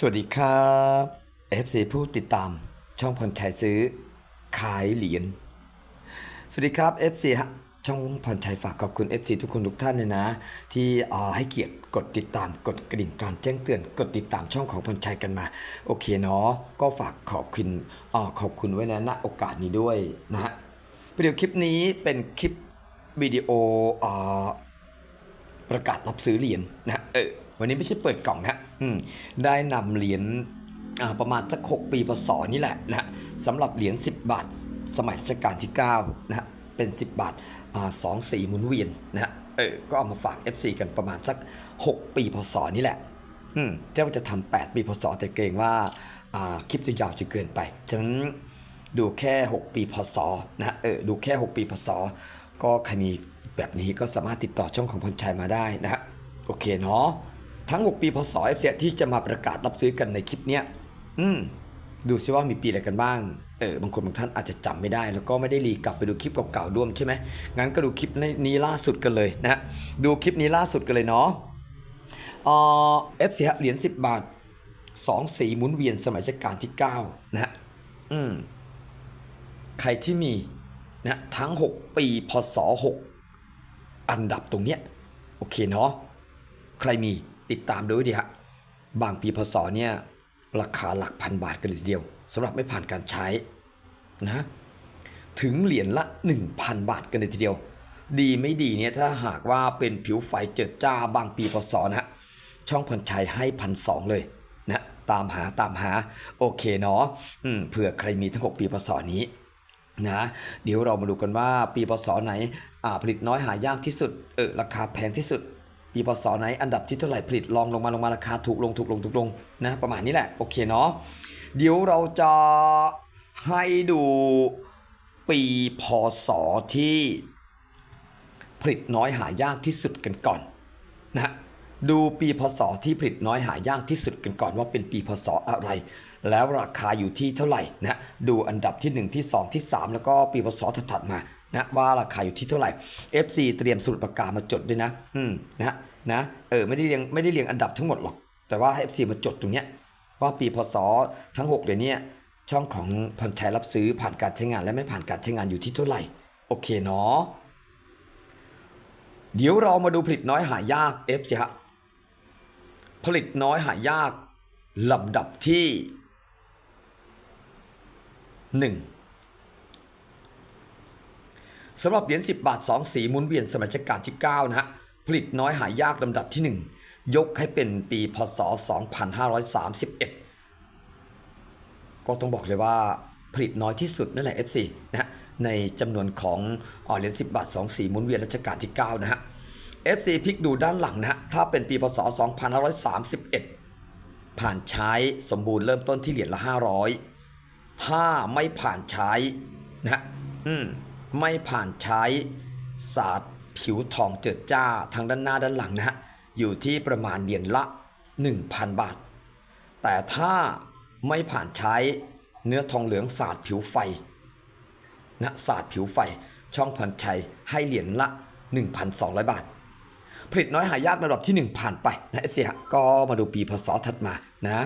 สวัสดีครับ FC ผู้ติดตามช่องพรชัยซื้อ ขายเหรียญ สวัสดีครับ FC ฮะช่องพรชัยฝากขอบคุณ FC ทุกคนทุกท่านเลยนะ ที่อ่อให้เกียรติกดติดตามกดกระดิ่งการแจ้งเตือน กดติดตามช่องของพรชัยกันมา โอเคเนาะก็ฝากขอบคุณอ่อขอบคุณไว้นะณโอกาสนี้ด้วยนะฮะวิดีโอคลิปนี้เป็นคลิปวิดีโอเอ่อประกาศรับซื้อเหรียญนะเออ วันนี้ไม่ใช่เปิดกล่องนะได้นำเหรียญประมาณสักหกปีพศนี่แหละนะสำหรับเหรียญ10 บาทสมัยรัชกาลที่9นะเป็น 10 บาทสองสีหมุนเวียนนะเออก็เอามาฝาก FC กันประมาณสัก 6 ปีพศนี่แหละอืมเรียกว่าจะทำ8ปีพศแต่เกรงว่าคลิปจะยาวจะเกินไป ฉะนั้นดูแค่ 6 ปีพศนะเออดูแค่ 6 ปีพศก็ใครมีแบบนี้ก็สามารถติดต่อช่องของพลชัยมาได้นะฮะโอเคเนาะ ทั้ง 6 ปีพศเอฟเซียที่จะมาประกาศรับซื้อกันในคลิปเนี้ยอืมดูซิว่ามีปีอะไรกันบ้างเออบางคนบางท่านอาจจะจำไม่ได้ แล้วก็ไม่ได้รีกลับไปดูคลิปเก่าๆด้วยใช่ไหมงั้นก็ดูคลิปนี้ล่าสุดกันเลยนะฮะดูคลิปนี้ล่าสุดกันเลยเนาะเออฟซีเหรียญ10 บาท2สีหมุนเวียนสมัยรัชกาลที่ 9 นะฮะอืมใครที่มีนะทั้ง 6 ปีพศ6อันดับตรงเนี้ยโอเคเนาะใครมี ติดตามดูให้ดีฮะบางปีพศเนี่ยราคาหลักพันบาทกันเลยทีเดียวสำหรับไม่ผ่านการใช้นะถึงเหรียญละ 1,000 บาทกันเลยทีเดียว ดีไม่ดีเนี่ยถ้าหากว่าเป็นผิวไฟเจิดจ้าบางปีพศนะฮะช่องพันชัยให้พันสองเลยนะตามหาตามหาโอเคเนาะอืมเผื่อใครมีทั้ง 6 ปีพศนี้นะเดี๋ยวเรามาดูกันว่าปีพศไหนอ่าผลิตน้อยหายากที่สุดเออราคาแพงที่สุด ปีพศไหนอันดับที่เท่าไหร่ผลิตลองลงมาลงมาราคาถูกลงถูกลงถูกลงนะประมาณนี้แหละโอเคเนาะเดี๋ยวเราจะให้ดูปีพศที่ผลิตน้อยหายากที่สุดกันก่อนนะดูปีพศที่ผลิตน้อยหายากที่สุดกันก่อนว่าเป็นปีพศอะไร แล้วราคาอยู่ที่เท่าไหร่นะดูอันดับที่ 1 ที่ 2 ที่ 3 แล้วก็ปีพศถัดๆมา นะว่าราคาอยู่ที่เท่าไหร่ FC เตรียมสมุดปากกามาจดด้วยนะ อืมนะนะเออไม่ได้เรียงไม่ได้เรียงอันดับทั้งหมดหรอก แต่ว่าให้ FC มาจดตรงเนี้ยว่าปีพศทั้ง6เดือนเนี้ช่องของพรชัยรับซื้อผ่านการใช้งานและไม่ผ่านการใช้งานอยู่ที่เท่าไหร่ โอเคเนาะเดี๋ยวเรามาดูผลิตน้อยหายาก F สิฮะผลิตน้อยหายากลำดับที่หนึ่ง สำหรับเหรียญ10 บาท 2 สีหมุนเวียนสมัยรัชกาลที่ 9 นะฮะ ผลิตน้อยหายากลำดับที่ 1 ยกให้เป็นปีพศ 2531 ก็ต้องบอกเลยว่าผลิตน้อยที่สุดนั่นแหละ FC นะฮะในจำนวนของเหรียญ10 บาท 2 สีหมุนเวียนรัชกาลที่ 9 นะฮะ FC พลิกดูด้านหลังนะฮะ ถ้าเป็นปีพศ 2531 ผ่านใช้สมบูรณ์เริ่มต้นที่เหรียญละ 500 ถ้าไม่ผ่านใช้นะฮะอืม ไม่ผ่านใช้ศาสตร์ผิวทองเจิดจ้าทางด้านหน้าด้านหลังนะฮะอยู่ที่ประมาณเหรียญละ 1,000 บาท แต่ถ้าไม่ผ่านใช้เนื้อทองเหลืองศาสตร์ผิวไฟนะศาสตร์ผิวไฟช่องพันชัยให้เหรียญละ 1,200 บาท ผลิตน้อยหายากระดับที่ 1 ผ่านไปนะเอฟซีฮะก็มาดูปีพศถัดมานะ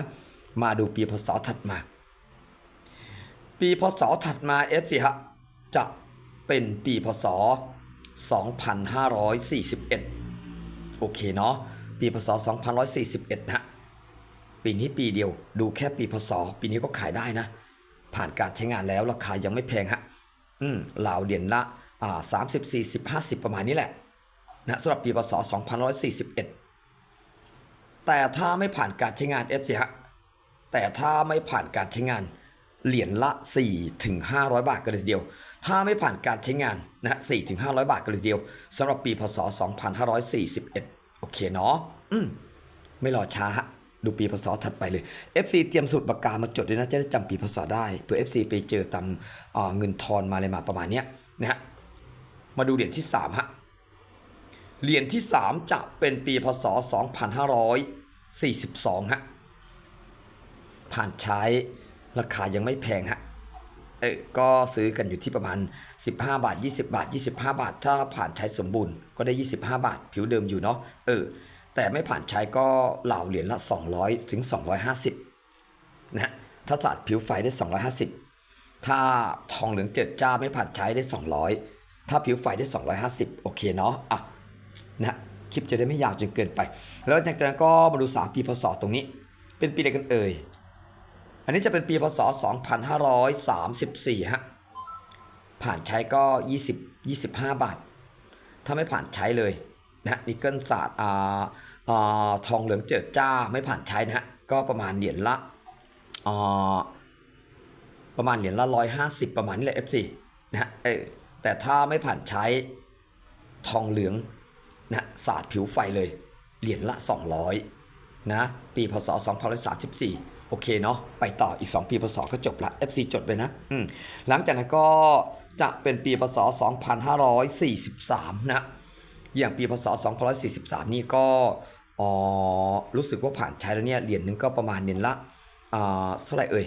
มาดูปีพศถัดมา ปีพศถัดมาเอฟซีฮะจะ เป็นปีพศ 2541 โอเคเนาะปีพศ 2541นะฮะปีนี้ปีเดียวดูแค่ปีพศ ปีนี้ก็ขายได้นะ ผ่านการใช้งานแล้วราคายังไม่แพงฮะอืมเหลาเหรียญละอ่าสามสิบสี่สิบห้าสิบประมาณนี้แหละนะสำหรับปีพศสองพันร้อยสี่สิบเอ็ดแต่ถ้าไม่ผ่านการใช้งานเอฟซีฮะแต่ถ้าไม่ผ่านการใช้งานเหรียญละ4ถึง500บาทกันเลยทีเดียว ถ้าไม่ผ่านการใช้งานนะ4ถึง500บาทกันเลยเดียวสำหรับปีพศ 2541 โอเคเนาะอืมไม่รอช้าฮะดูปีพศถัดไปเลย FC เตรียมสูตรปากกามาจดด้วยนะ จะได้จำปีพศได้เผื่อ FC ไปเจอตามเเงินทอนมาอะไรมาประมาณเนี้ยนะฮะมาดูเหรียญที่3ฮะเหรียญที่ 3 จะเป็นปีพศ 2542 ฮะ ผ่านใช้ราคายังไม่แพงฮะ เออก็ซื้อกันอยู่ที่ประมาณ 15 บาท 20 บาท 25 บาท ถ้าผ่านใช้สมบูรณ์ก็ได้ 25 บาท ผิวเดิมอยู่เนาะเออแต่ไม่ผ่านใช้ก็เหล่าเหรียญละ 200 ถึง 250 นะถ้าศาสตร์ผิวไฟได้ 250 ถ้าทองเหลืองเจิดจ้าไม่ผ่านใช้ได้ 200 ถ้าผิวไฟได้ 250 โอเคเนาะอะนะคลิปจะได้ไม่ยาวจนเกินไป แล้วจากนั้นก็มาดู 3 ปีพศตรงนี้ เป็นปีใดกันเอ่ย นนี้จะเป็นปีพศ 2534 ฮะ ผ่านใช้ก็ 20 25 บาท ถ้าไม่ผ่านใช้เลยนะนิกเกิลศาสตร์อ่าอ่าทองเหลืองเจิดจ้าไม่ผ่านใช้นะฮะ ก็ประมาณเหรียญละอ่าประมาณเหรียญละร้อยห้าสิบประมาณนี้แหละ F4 นะฮะเออแต่ถ้าไม่ผ่านใช้ทองเหลืองนะศาสตร์ผิวไฟเลย เหรียญละ 200นะปีพศ2534 โอเคเนาะไปต่ออีก 2 ปีพศก็จบละ FC จดไปนะหลังจากนั้นก็จะเป็นปีพศ 2543 นะ อย่างปีพศ 2543 นี่ก็รู้สึกว่าผ่านใช้แล้วเนี่ยเหรียญหนึงก็ประมาณเหรียญละเท่าไหร่เอ่ย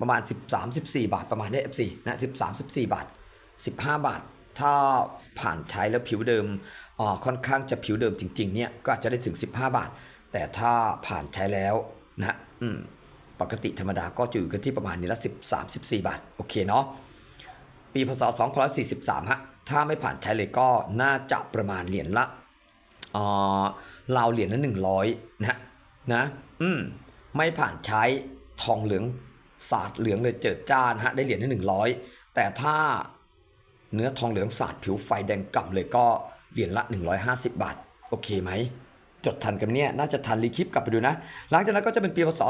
ประมาณ 13 14 บาทประมาณนี้ F4 นะ13 14 บาท 15 บาท ถ้าผ่านใช้แล้วผิวเดิมค่อนข้างจะผิวเดิมจริงๆเนี่ยก็อาจจะได้ถึง 15 บาท แต่ถ้าผ่านใช้แล้วนะ อืม ปกติธรรมดาก็จะอยู่กันที่ประมาณนี้ละ13 14 บาท โอเคเนาะ ปีพศ2543 ฮะ ถ้าไม่ผ่านใช้เลยก็น่าจะประมาณเหรียญละเออราวเหรียญละ100 นะนะอืมไม่ผ่านใช้ทองเหลืองศาสตร์เหลืองเลยเจิดจ้านฮะได้เหรียญละ100 แต่ถ้าเนื้อทองเหลืองศาสตร์ผิวไฟแดงก่ำเลยก็เหรียญละ 150 บาท โอเคไหม จดทันกันเนี่ยน่าจะทันรีคลิปกลับไปดูนะ หลังจากนั้นก็จะเป็นปีพศ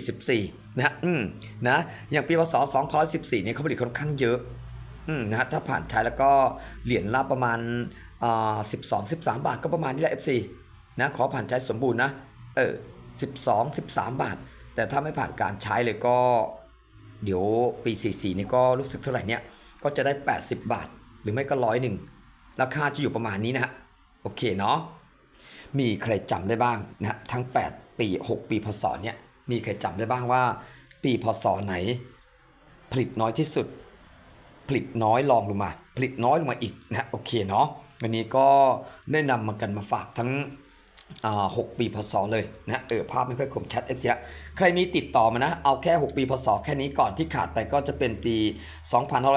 2544 นะฮะอืมนะอย่างปีพศ 2514เนี่ยเขาผลิตค่อนข้างเยอะอืมนะฮะถ้าผ่านใช้แล้วก็เหรียญละประมาณอ่า12 13 บาทก็ประมาณนี้แหละ FC นะขอผ่านใช้สมบูรณ์นะเออ12 13 บาท แต่ถ้าไม่ผ่านการใช้เลยก็ เดี๋ยวปี 44 นี่ก็รู้สึกเท่าไหร่เนี่ยก็จะได้ 80 บาท หรือไม่ก็ร้อยหนึ่งราคาจะอยู่ประมาณนี้นะฮะโอเคเนาะ มีใครจำได้บ้างนะทั้ง 8 ปี 6 ปีพศเนี่ยมีใครจำได้บ้างว่า ปีพศไหน ผลิตน้อยที่สุด ผลิตน้อยลองลงมา ผลิตน้อยลงมาอีกนะโอเคเนาะวันนี้ก็ได้นำมากันมาฝากทั้ง หกปีพศเลยนะเออภาพไม่ค่อยคมชัดเอฟซีใครมีติดต่อมานะ เอาแค่ 6 ปีพศแค่นี้ก่อนที่ขาดไปก็จะเป็นปี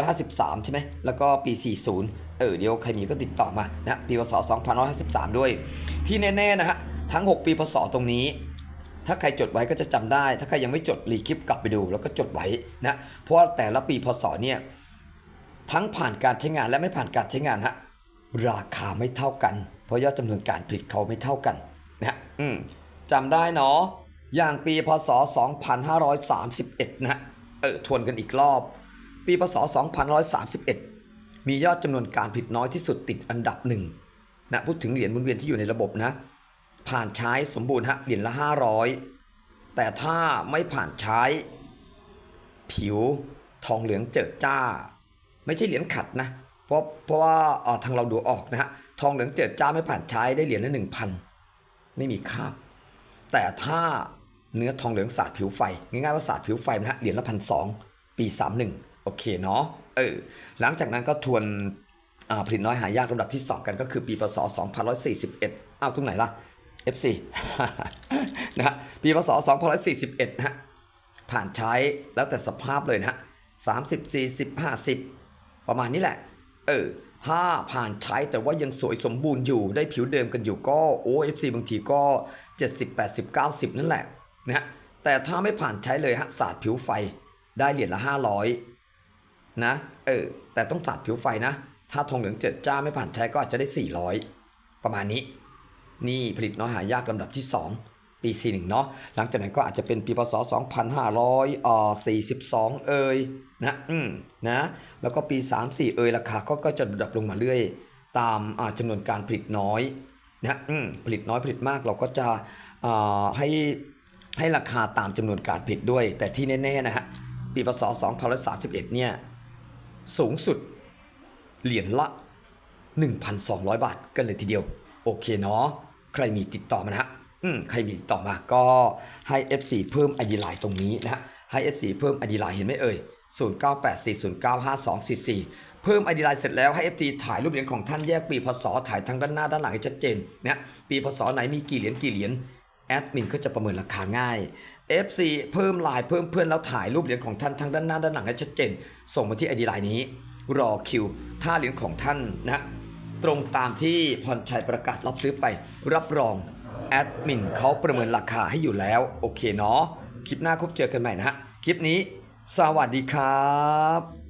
2553 ใช่ไหมแล้วก็ปี 40 เออเดี๋ยวใครมีก็ติดต่อมานะปีพศ2553 ด้วย ที่แน่ๆนะฮะทั้ง 6 ปีพศตรงนี้ถ้าใครจดไว้ก็จะจำได้ ถ้าใครยังไม่จดรีคลิปกลับไปดู แล้วก็จดไว้นะ เพราะว่าแต่ละปีพศเนี่ยทั้งผ่านการใช้งานและไม่ผ่านการใช้งานฮะราคาไม่เท่ากัน เพราะยอดจำนวนการผลิตเขาไม่เท่ากันนะฮะอืมจำได้เนาะอย่างปีพศ 2531นะฮะเออทวนกันอีกรอบ ปีพศ 2531 มียอดจำนวนการผลิตน้อยที่สุดติดอันดับหนึ่งนะพูดถึงเหรียญหมุนเวียนที่อยู่ในระบบนะ ผ่านใช้สมบูรณ์ฮะเหรียญละ 500 แต่ถ้าไม่ผ่านใช้ ผิวทองเหลืองเจิดจ้า ไม่ใช่เหรียญขัดนะเพ ราะเพราะว่าทางเราดูออกนะฮะทองเหลืองเจิดจ้าไม่ผ่านใช้ได้เหรียญละหนึ่งพันไม่มีค่าแต่ถ้าเนื้อทองเหลืองสาดผิวไฟ ง่ายๆว่าสาดผิวไฟนะฮะเหรียญละพันสองปี31โอเคเนาะเออหลังจากนั้นก็ทวนผลิตน้อยหายากลำดับที่ 2 กันก็คือปีพศ2141อ้าวตรงไหนล่ะ FC นะฮะปีพศ2141นะฮะผ่านใช้แล้วแต่สภาพเลยนะฮะสามสิบสี่สิบห้าสิบประมาณนี้แหละ เออถ้าผ่านใช้แต่ว่ายังสวยสมบูรณ์อยู่ได้ผิวเดิมกันอยู่ก็โอเอฟซีบางทีก็ 70 80 90 นั่นแหละนะฮะแต่ถ้าไม่ผ่านใช้เลยฮะสาดผิวไฟได้เหรียญละ 500นะเออแต่ต้องสาดผิวไฟนะ ถ้าทองเหลืองเจิดจ้าไม่ผ่านใช้ก็อาจจะได้ 400 ประมาณนี้ นี่ผลิตน้อยหายากลำดับที่ 2 ปี 41 เนาะหลังจากนั้นก็อาจจะเป็นปีพศ 2542 เอ่ยนะอืมนะแล้วก็ปี 34 เอ่ยราคาก็ก็จะดับลงมาเรื่อย ตามจำนวนการผลิตน้อยนะอืมผลิตน้อยผลิตมากเราก็จะอ่าให้ให้ราคาตามจำนวนการผลิตด้วย แต่ที่แน่ๆนะฮะปีพศ 2531 เนี่ยสูงสุดเหรียญละ 1,200 บาทกันเลยทีเดียว โอเคเนาะใครมีติดต่อมานะฮะ ใครมีติดต่อมาก็ให้ FC เพิ่ม ID Line ตรงนี้นะฮะให้ FC เพิ่ม ID Line เห็นไหมเอ่ย0984095244 เพิ่มไอดีไลน์เสร็จแล้วให้ FT ถ่ายรูปเหรียญของท่านแยกปีพศถ่ายทั้งด้านหน้าด้านหลังให้ชัดเจนเนี่ยปีพศไหนมีกี่เหรียญกี่เหรียญแอดมินก็จะประเมินราคาง่าย FC เพิ่มลน์เพิ่มเพื่อนแล้วถ่ายรูปเหรียญของท่านทั้งด้านหน้าด้านหลังให้ชัดเจน ส่งมาที่ไอดีไลน์นี้ รอคิว ถ้าเหรียญของท่านนะตรงตามที่พรชัยประกาศรับซื้อไปรับรอง แอดมินเขาประเมินราคาให้อยู่แล้ว โอเคเนาะคลิปหน้าคบเจอกันใหม่นะฮะ คลิปนี้ สวัสดีครับ